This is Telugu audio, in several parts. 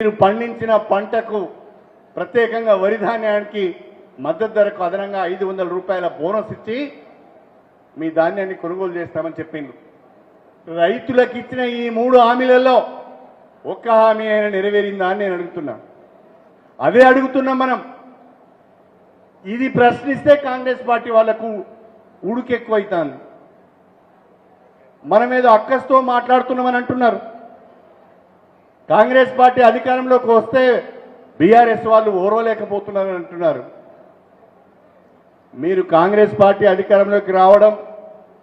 మీరు పండించిన పంటకు ప్రత్యేకంగా వరి ధాన్యానికి మద్దతు ధరకు అదనంగా ఐదు వందల రూపాయల బోనస్ ఇచ్చి మీ ధాన్యాన్ని కొనుగోలు చేస్తామని చెప్పింది రైతులకు ఇచ్చిన ఈ మూడు హామీలలో ఒక్క హామీ అయినా నెరవేరిందా అని నేను అడుగుతున్నా. అదే అడుగుతున్నాం మనం. ఇది ప్రశ్నిస్తే కాంగ్రెస్ పార్టీ వాళ్ళకు ఉడుకెక్కువైతాంది. మనం ఏదో అక్కస్తో మాట్లాడుతున్నామని అంటున్నారు. కాంగ్రెస్ పార్టీ అధికారంలోకి వస్తే బీఆర్ఎస్ వాళ్ళు ఓర్వలేకపోతున్నారని అంటున్నారు. మీరు కాంగ్రెస్ పార్టీ అధికారంలోకి రావడం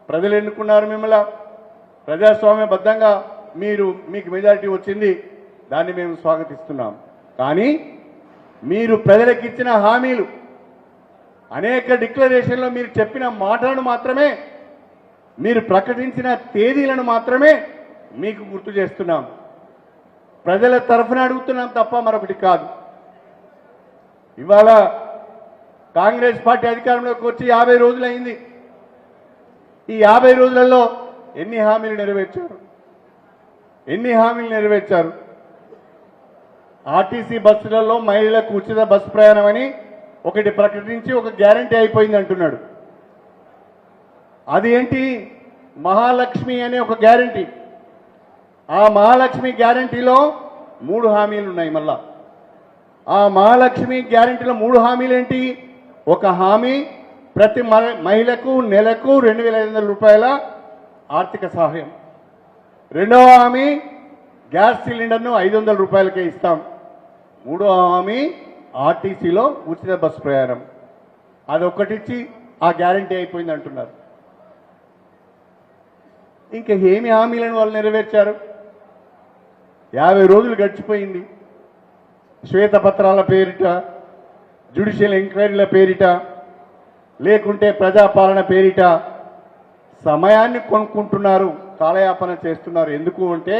ప్రజలు ఎన్నుకున్నారు మిమ్మల్ని? ప్రజాస్వామ్యబద్ధంగా మీరు మీకు మెజారిటీ వచ్చింది దాన్ని మేము స్వాగతిస్తున్నాం. కానీ మీరు ప్రజలకు ఇచ్చిన హామీలు అనేక డిక్లరేషన్లో మీరు చెప్పిన మాటలను మాత్రమే మీరు ప్రకటించిన తేదీలను మాత్రమే మీకు గుర్తు చేస్తున్నాం. ప్రజల తరఫున అడుగుతున్నాం తప్ప మరొకటి కాదు. ఇవాళ కాంగ్రెస్ పార్టీ అధికారంలోకి వచ్చి యాభై రోజులైంది. ఈ యాభై రోజులలో ఎన్ని హామీలు నెరవేర్చారు? ఎన్ని హామీలు నెరవేర్చారు? ఆర్టీసీ బస్సులలో మహిళలకు ఉచిత బస్సు ప్రయాణం అని ఒకటి ప్రకటించి ఒక గ్యారంటీ అయిపోయింది అంటున్నాడు. అది ఏంటి మహాలక్ష్మి అనే ఒక గ్యారంటీ. ఆ మహాలక్ష్మి గ్యారంటీలో మూడు హామీలు ఉన్నాయి మళ్ళా. ఆ మహాలక్ష్మి గ్యారంటీలో మూడు హామీలు ఏంటి? ఒక హామీ ప్రతి మ- మహిళకు నెలకు రెండు వేల ఐదు వందల రూపాయల ఆర్థిక సహాయం. రెండవ హామీ గ్యాస్ సిలిండర్ను ఐదు వందల రూపాయలకే ఇస్తాం. మూడవ హామీ ఆర్టీసీలో ఉచిత బస్సు ప్రయాణం. అదొక్కటిచ్చి ఆ గ్యారంటీ అయిపోయింది అంటున్నారు ఇంకా ఏమి హామీలను వాళ్ళు నెరవేర్చారు? యాభై రోజులు గడిచిపోయింది. శ్వేతపత్రాల పేరిట జ్యుడిషియల్ ఎంక్వైరీల పేరిట లేకుంటే ప్రజాపాలన పేరిట సమయాన్ని కొనుక్కుంటున్నారు కాలయాపన చేస్తున్నారు. ఎందుకు అంటే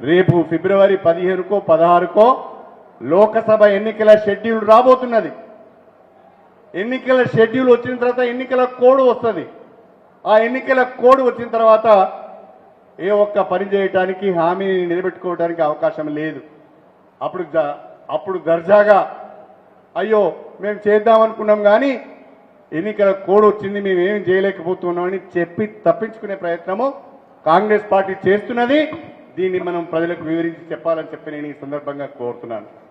రేపు ఫిబ్రవరి పదిహేనుకో పదహారుకో లోకసభ ఎన్నికల షెడ్యూల్ రాబోతున్నది. ఎన్నికల షెడ్యూల్ వచ్చిన తర్వాత ఎన్నికల కోడ్ వస్తుంది. ఆ ఎన్నికల కోడ్ వచ్చిన తర్వాత ఏ ఒక్క పని చేయటానికి హామీని నిలబెట్టుకోవడానికి అవకాశం లేదు. అప్పుడు జ- అప్పుడు దర్జాగా అయ్యో మేము చేద్దాం అనుకున్నాం కానీ ఎన్నికల కోడ్ వచ్చింది మేము ఏం చేయలేకపోతున్నామని చెప్పి తప్పించుకునే ప్రయత్నము కాంగ్రెస్ పార్టీ చేస్తున్నది. దీన్ని మనం ప్రజలకు వివరించి చెప్పాలని చెప్పి నేను ఈ సందర్భంగా కోరుతున్నాను.